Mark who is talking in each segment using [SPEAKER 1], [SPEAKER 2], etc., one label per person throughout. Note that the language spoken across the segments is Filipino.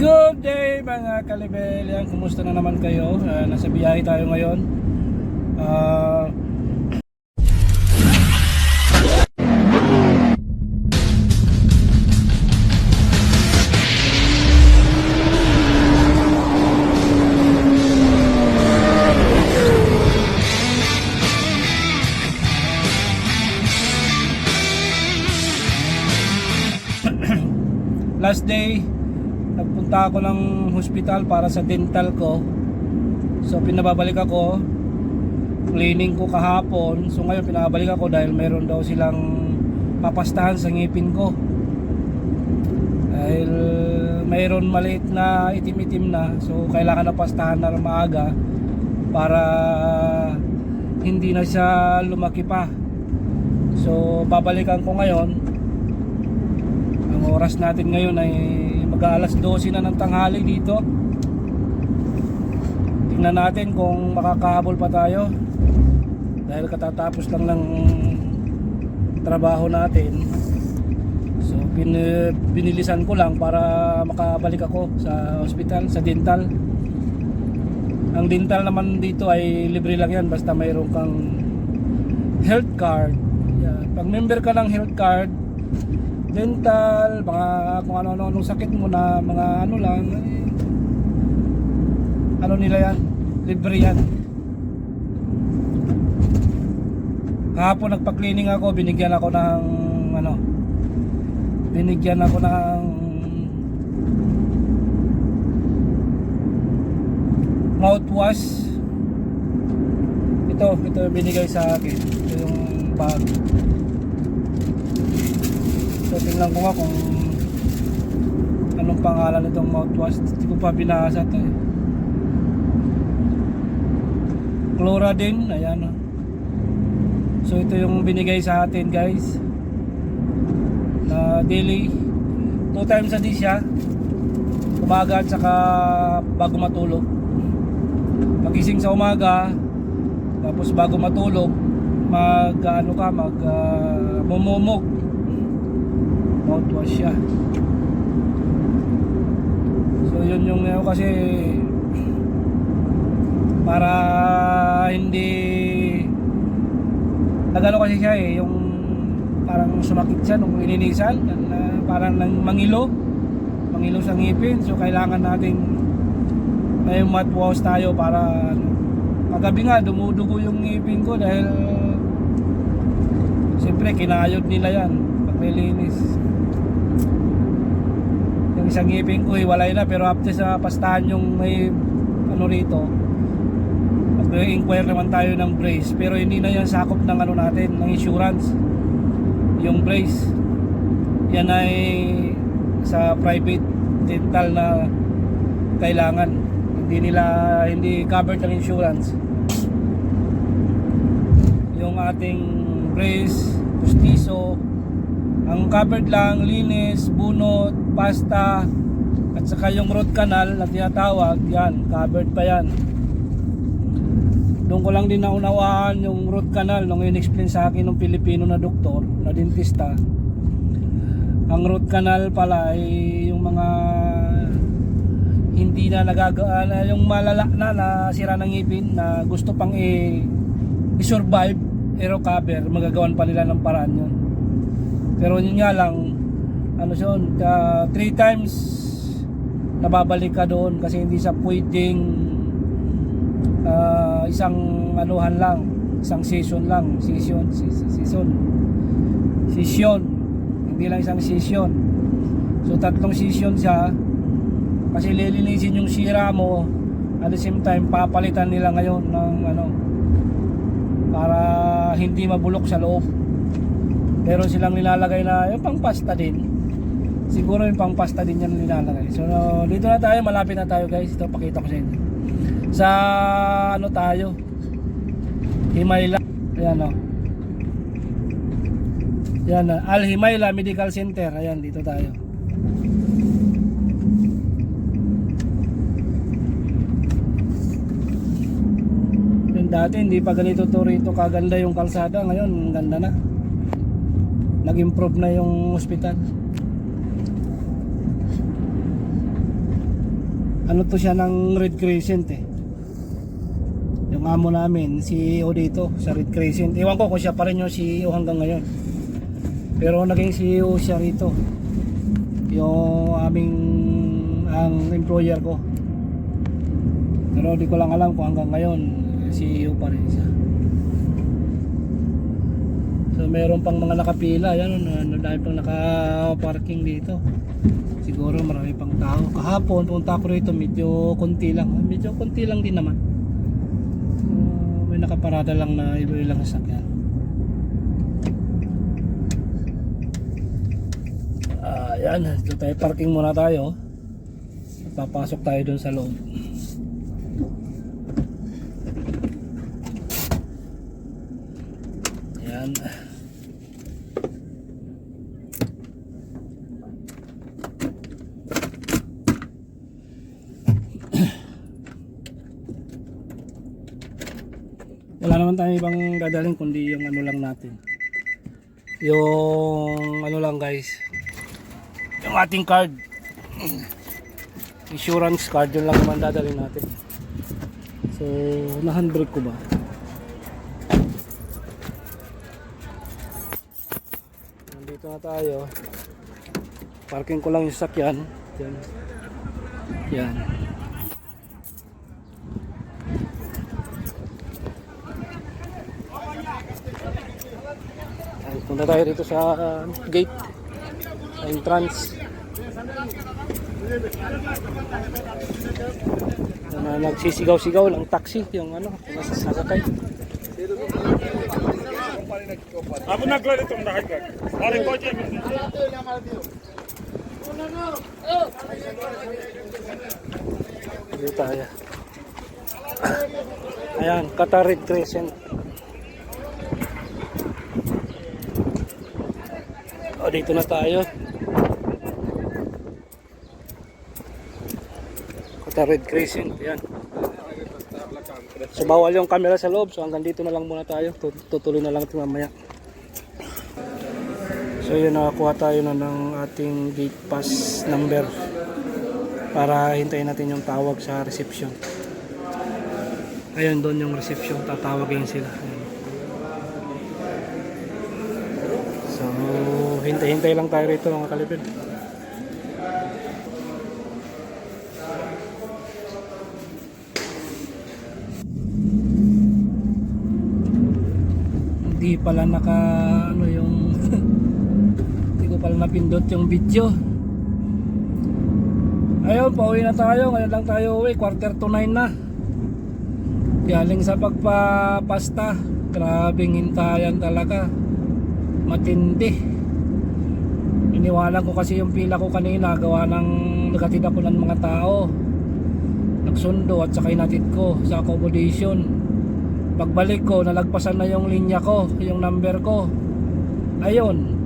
[SPEAKER 1] Good day mga kalibel kumusta na naman kayo? Ah, nasa biyahe tayo ngayon Ah, Last day Nagpunta ako ng hospital para sa dental ko. So pinababalik ako. Cleaning ko kahapon. So ngayon pinababalik ako dahil mayroon daw silang Papastahan sa ngipin ko. Dahil mayroon maliit na itim-itim na So kailangan na pastahan na maaga Para hindi na siya lumaki pa. So babalikan ko ngayon. Ang oras natin ngayon ay mag-aalas 12 na ng tanghali dito. Tingnan natin kung makakahabol pa tayo. Dahil katatapos lang ng trabaho natin. So bin, binilisan ko lang para makabalik ako sa hospital, sa dental. Ang dental naman dito ay libre lang yan basta mayroon kang health card. Yan. Pag member ka ng health card dental, mga kung ano-ano anong sakit mo na mga ano lang eh, ano nila yan? Libre yan. Kahapon nagpa-cleaning ako binigyan ako ng ano binigyan ako ng mouthwash. Ito ito binigay sa akin ito yung bag So tingnan ko nga kung anong pangalan nitong mouthwash. Hindi ko pa binasa to eh. Cloradine, ayan oh. So ito yung binigay sa atin guys. Na daily. Two times a day siya. Umaga at saka bago matulog. Pagising sa umaga, tapos bago matulog, mag ano ka, mag uh, mumumog mouthwash siya. So yun yung ano kasi para hindi nagano kasi siya eh yung parang sumakit siya nung ininisan na, parang nang mangilo mangilo sa ngipin. So kailangan nating may mouthwash tayo para ano, kagabi nga dumudugo yung ngipin ko dahil siyempre kinayod nila yan pag may linis isang ngipin ko hiwalay na pero after sa pastahan yung may ano rito. Mag-inquire naman tayo ng brace pero hindi na yan sakop ng ano natin ng insurance. Yung brace yan ay sa private dental na kailangan. Hindi nila hindi covered ng insurance. Yung ating brace pustiso ang covered lang linis bunot pasta at saka yung root canal na tinatawag yan covered pa yan. Doon ko lang din naunawaan yung root canal nung in-explain sa akin ng Pilipino na doktor na dentista. Ang root canal pala ay yung mga hindi na nagaga na yung malala na na sira ng ngipin na gusto pang i-survive i-recover magagawan pa nila ng paraan yun pero yun nga lang ano siya yun, uh, times nababalik ka doon kasi hindi sa pwedeng ah, isang anuhan lang isang season lang season se- season. Season. Hindi lang isang season. So tatlong season siya. Kasi lilinisin yung sira mo at the same time papalitan nila ngayon ng ano para hindi mabulok sa loob pero silang nilalagay na yung pang pasta din. Siguro yung pang pasta din yan nilalagay. So dito na tayo malapit na tayo guys. Ito pakita ko sa inyo. Sa ano tayo? Himayla ayan o yan ah, Al Himayla Medical Center. Ayan dito tayo. Yung dati hindi pa ganito to rito kaganda yung kalsada. Ngayon ganda na nag-improve na yung hospital ano to siya ng Red Crescent eh. Yung amo namin, CEO dito sa Red Crescent. Ewan ko kung siya pa rin yung CEO hanggang ngayon. Pero naging CEO siya rito. Yung aming ang employer ko. Pero di ko lang alam kung hanggang ngayon CEO pa rin siya. So meron pang mga nakapila, yan ano, dahil pang naka-parking dito. Siguro marami pang tao. Kahapon punta ko rito medyo konti lang. Medyo konti lang din naman. So, may nakaparada lang na iba-ilang sasakyan. Ah, yan, dito tayo parking muna tayo. Papasok tayo dun sa loob. Yan. Wala naman tayong ibang dadalhin kundi yung ano lang natin. Yung ano lang guys. Yung ating card. Insurance card yun lang naman dadalhin natin. So, na-handbrake ko ba? Nandito na tayo. Parking ko lang yung sakyan. Yan. Yan. Punta tayo dito sa uh, gate. Sa entrance. Na nagsisigaw-sigaw ng taxi yung ano, yung sasakay.
[SPEAKER 2] Abu na gol itong dahat gol. Ore ko je.
[SPEAKER 1] Dito tayo. Ayan, Qatar Red Crescent. Dito na tayo. Qatar Red Crescent, ayan. So, bawal yung camera sa loob. So, hanggang dito na lang muna tayo. Tut- Tutuloy na lang ito mamaya. So, yun, nakakuha tayo na ng ating gate pass number para hintayin natin yung tawag sa reception. Ayun doon yung reception, tatawagin sila. Ayun. So, hintay-hintay lang tayo rito mga kalipid. Hindi pala naka ano yung hindi ko pala napindot yung video. Ayun, pauwi na tayo. Ngayon lang tayo uwi. Quarter to nine na. Galing sa pagpapasta. Grabing hintayan talaga. Matindi. Iniwanan ko kasi yung pila ko kanina. Gawa ng nagatid ako ng mga tao. Nagsundo at saka inatid ko sa accommodation. Pagbalik ko, nalagpasan na yung linya ko. Yung number ko. Ayun.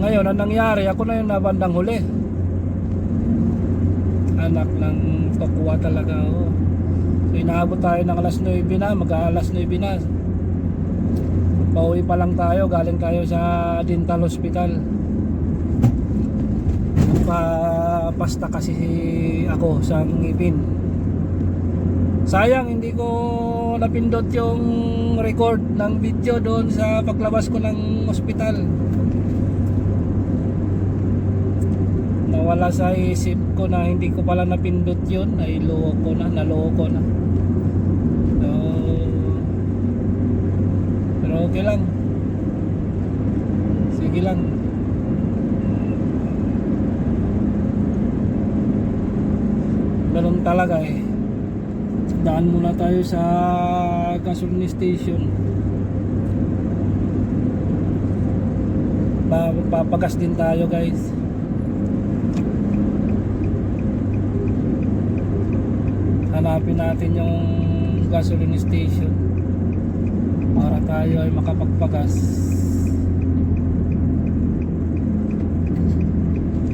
[SPEAKER 1] Ngayon, ang nangyari, ako na yung nabandang huli anak ng tokwa talaga oh. So inaabot tayo ng alas 9 na, mag alas 9 na. Pauwi pa lang tayo, galing tayo sa dental hospital. Papasta kasi ako sa ngipin. Sayang hindi ko napindot yung record ng video doon sa paglabas ko ng hospital. nawala sa isip ko na hindi ko pala napindot yun ay loko na naloko na so, pero okay lang. Sige lang. Ganun talaga eh. Daan muna tayo sa gasoline station. Pa- papagas din tayo guys. Hanapin natin yung gasoline station tayo ay makapagpagas.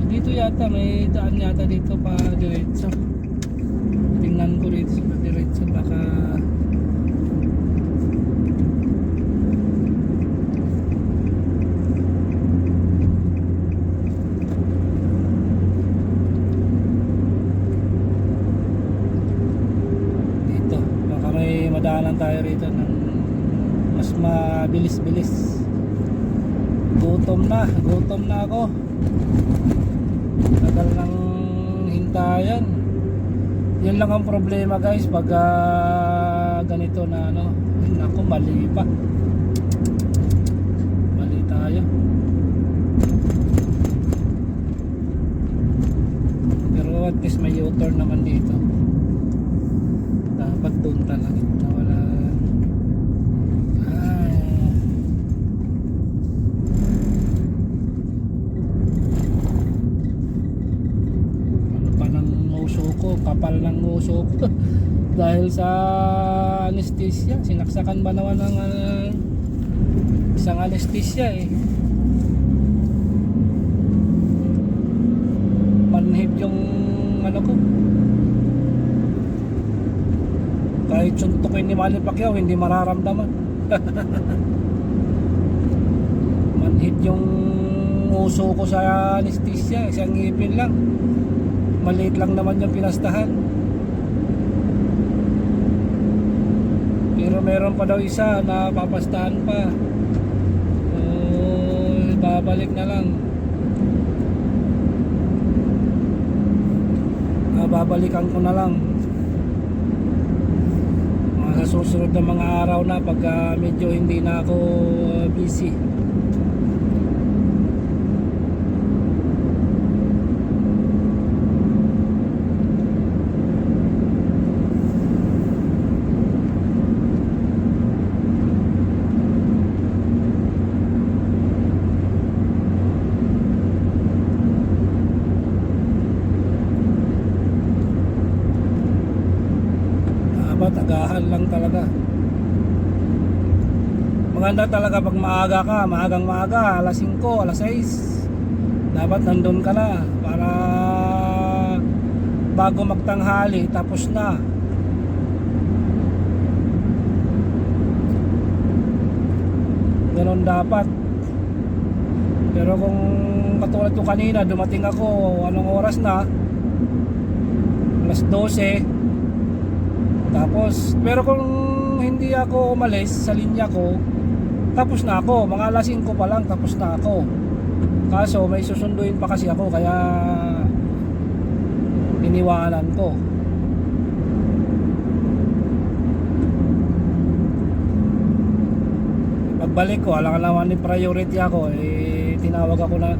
[SPEAKER 1] Dito yata may daan yata dito pa diretso. Tingnan ko rito sa diretso baka daanan tayo rito ng mas mabilis-bilis. Gutom na, gutom na ako. Tagal ng hintayan. Yun lang ang problema guys pag ah, ganito na ano. Naku, mali pa. Mali tayo. Pero at least may U-turn naman dito. Dapat doon talaga na wala. Ay. Ano pa ng uso ko? Kapal ng uso ko. Dahil sa anesthesia. Sinaksakan ba naman ng ah, isang anesthesia eh. manhid yung ano ko kahit suntukin ni Manny Pacquiao hindi mararamdaman manhid yung uso ko sa anesthesia isang ngipin lang maliit lang naman yung pinastahan. Pero meron pa daw isa na papastahan pa. Oh, babalik na lang. Babalikan ko na lang. Mga susunod na mga araw na pag ah, medyo hindi na ako ah, busy Aba, tagahan lang talaga. Maganda talaga pag maaga ka, maagang maaga, alas 5, alas 6. Dapat nandun ka na para bago magtanghali, tapos na. Ganon dapat. Pero kung katulad ko kanina, dumating ako, anong oras na? Alas 12. Tapos, pero kung hindi ako umalis sa linya ko, tapos na ako. Mga alas 5 pa lang, tapos na ako. Kaso, may susunduin pa kasi ako, kaya iniwanan ko. Pagbalik ko, alam ka naman ni priority ako, eh, tinawag ako na,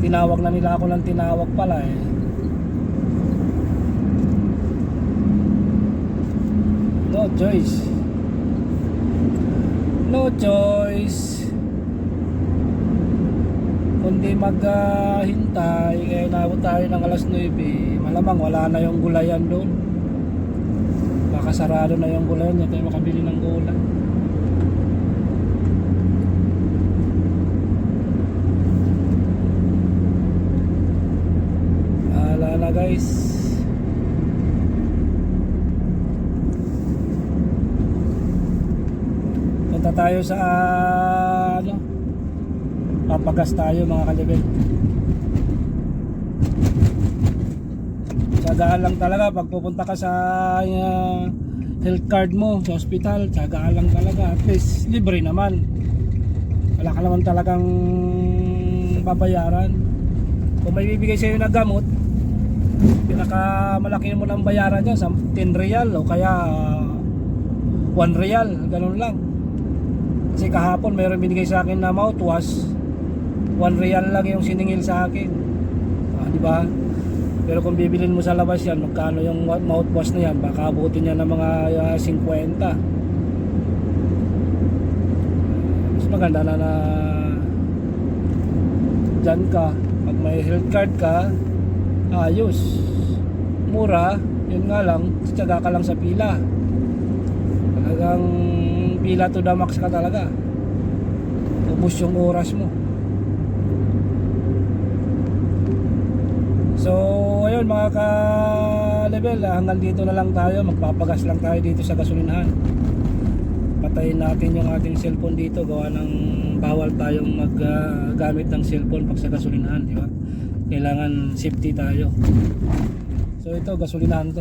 [SPEAKER 1] tinawag na nila ako ng tinawag pala eh. No choice. No choice. Kundi maghintay, kaya inabot tayo ng alas 9. Malamang wala na yung gulayan doon. Baka sarado na yung gulayan, hindi tayo makabili ng gulay. Ala na guys. Punta tayo sa ano? Papagas tayo mga kalibig. Tsagaan lang talaga pag pupunta ka sa uh, health card mo sa hospital, tsagaan lang talaga. At least libre naman. Wala ka naman talagang babayaran. Kung may bibigay sa'yo na gamot, pinakamalaki mo ng bayaran niya sa 10 real o kaya 1 real, ganun lang. Kasi kahapon mayroon binigay sa akin na mouthwash. 1 real lang yung siningil sa akin. Ah, di ba? Pero kung bibilin mo sa labas yan, magkano yung mouthwash na yan? Baka abutin niya ng mga ah, 50. Mas maganda na na dyan ka. Pag may health card ka, ayos. Mura, yun nga lang, tsaga ka lang sa pila. Talagang pila to the max ka talaga. Ubus yung oras mo. So, ayun mga ka-level, ah, hanggang dito na lang tayo. Magpapagas lang tayo dito sa gasolinahan. Patayin natin yung ating cellphone dito. Gawa ng bawal tayong maggamit ng cellphone pag sa gasolinahan, di ba? Kailangan safety tayo. So ito, gasolinahan to.